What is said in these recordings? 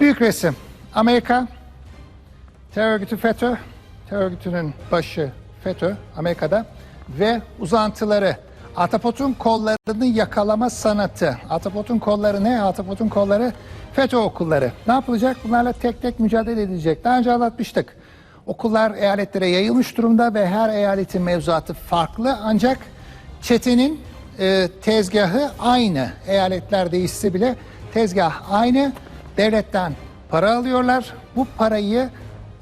Büyük resim. Amerika, terör örgütü FETÖ, terör örgütünün başı FETÖ Amerika'da ve uzantıları. Atapot'un kollarını yakalama sanatı. Atapot'un kolları ne? Atapot'un kolları FETÖ okulları. Ne yapılacak? Bunlarla tek tek mücadele edilecek. Daha önce anlatmıştık. Okullar eyaletlere yayılmış durumda ve her eyaletin mevzuatı farklı. Ancak çetenin e, tezgahı aynı. Eyaletler değişse bile tezgah aynı. Devletten para alıyorlar. Bu parayı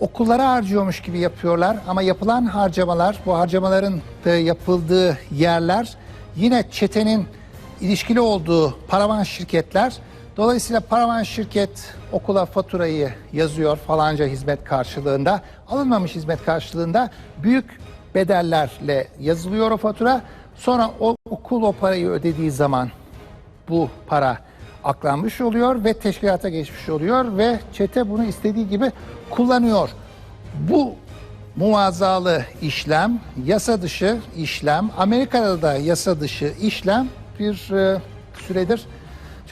okullara harcıyormuş gibi yapıyorlar ama yapılan harcamalar, bu harcamaların yapıldığı yerler yine çetenin ilişkili olduğu paravan şirketler. Dolayısıyla paravan şirket okula faturayı yazıyor falanca hizmet karşılığında. Alınmamış hizmet karşılığında büyük bedellerle yazılıyor o fatura. Sonra o okul o parayı ödediği zaman bu para aklanmış oluyor ve teşkilata geçmiş oluyor ve çete bunu istediği gibi kullanıyor. Bu muazzalı işlem, yasa dışı işlem, Amerika'da da yasa dışı işlem bir e, süredir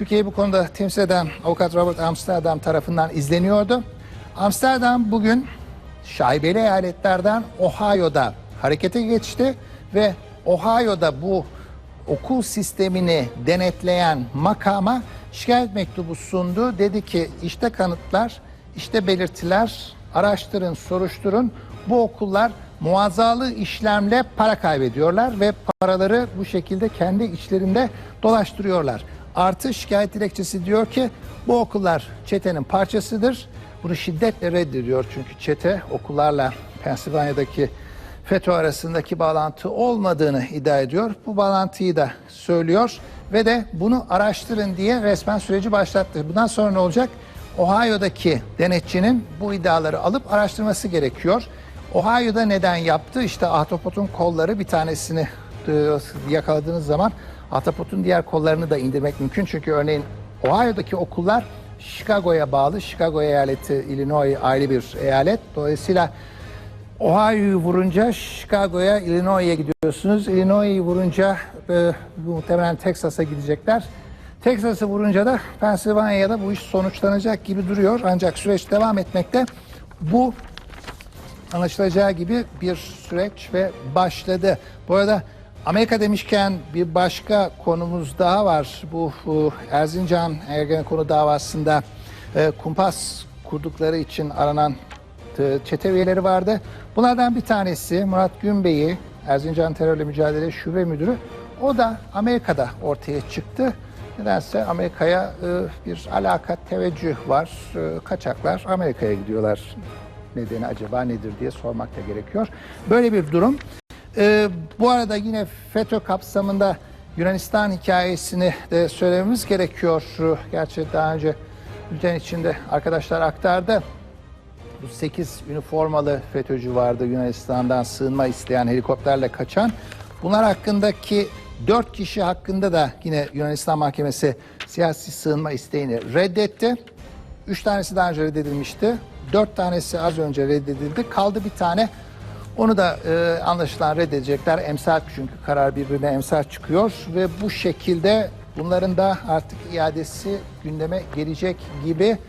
Türkiye'yi bu konuda temsil eden avukat Robert Amsterdam tarafından izleniyordu. Amsterdam bugün şaibeli eyaletlerden Ohio'da harekete geçti ve Ohio'da bu okul sistemini denetleyen makama şikayet mektubu sundu. Dedi ki işte kanıtlar, işte belirtiler, araştırın, soruşturun. Bu okullar muazzalı işlemle para kaybediyorlar ve paraları bu şekilde kendi içlerinde dolaştırıyorlar. Artı şikayet dilekçesi diyor ki bu okullar çetenin parçasıdır. Bunu şiddetle reddediyor çünkü çete okullarla Pensilvanya'daki FETÖ arasındaki bağlantı olmadığını iddia ediyor. Bu bağlantıyı da söylüyor ve de bunu araştırın diye resmen süreci başlattı. Bundan sonra ne olacak? Ohio'daki denetçinin bu iddiaları alıp araştırması gerekiyor. Ohio'da neden yaptı? İşte ahtapotun kolları bir tanesini e, yakaladığınız zaman ahtapotun diğer kollarını da indirmek mümkün. Çünkü örneğin Ohio'daki okullar Chicago'ya bağlı. Chicago eyaleti Illinois ayrı bir eyalet. Dolayısıyla Ohio'yu vurunca Chicago'ya, Illinois'e gidiyorsunuz. Illinois'i vurunca e, muhtemelen Texas'a gidecekler. Texas'ı vurunca da Pennsylvania'da bu iş sonuçlanacak gibi duruyor. Ancak süreç devam etmekte. Bu anlaşılacağı gibi bir süreç ve başladı. Bu arada Amerika demişken bir başka konumuz daha var. Bu, bu Erzincan Ergenekonu davasında e, kumpas kurdukları için aranan e, çete üyeleri vardı. Bunlardan bir tanesi Murat Günbey'i Erzincan Terörle Mücadele Şube Müdürü. O da Amerika'da ortaya çıktı. Nedense Amerika'ya e, bir alaka, teveccüh var. E, kaçaklar Amerika'ya gidiyorlar. Nedeni acaba nedir diye sormak da gerekiyor. Böyle bir durum. E, bu arada yine FETÖ kapsamında Yunanistan hikayesini de söylememiz gerekiyor. Gerçi daha önce bülten içinde arkadaşlar aktardı. Bu 8 üniformalı FETÖ'cü vardı Yunanistan'dan sığınma isteyen helikopterle kaçan. Bunlar hakkındaki 4 kişi hakkında da yine Yunanistan Mahkemesi siyasi sığınma isteğini reddetti. 3 tanesi daha önce reddedilmişti. 4 tanesi az önce reddedildi. Kaldı bir tane. Onu da e, anlaşılan reddedecekler. Emsal çünkü karar birbirine emsal çıkıyor ve bu şekilde bunların da artık iadesi gündeme gelecek gibi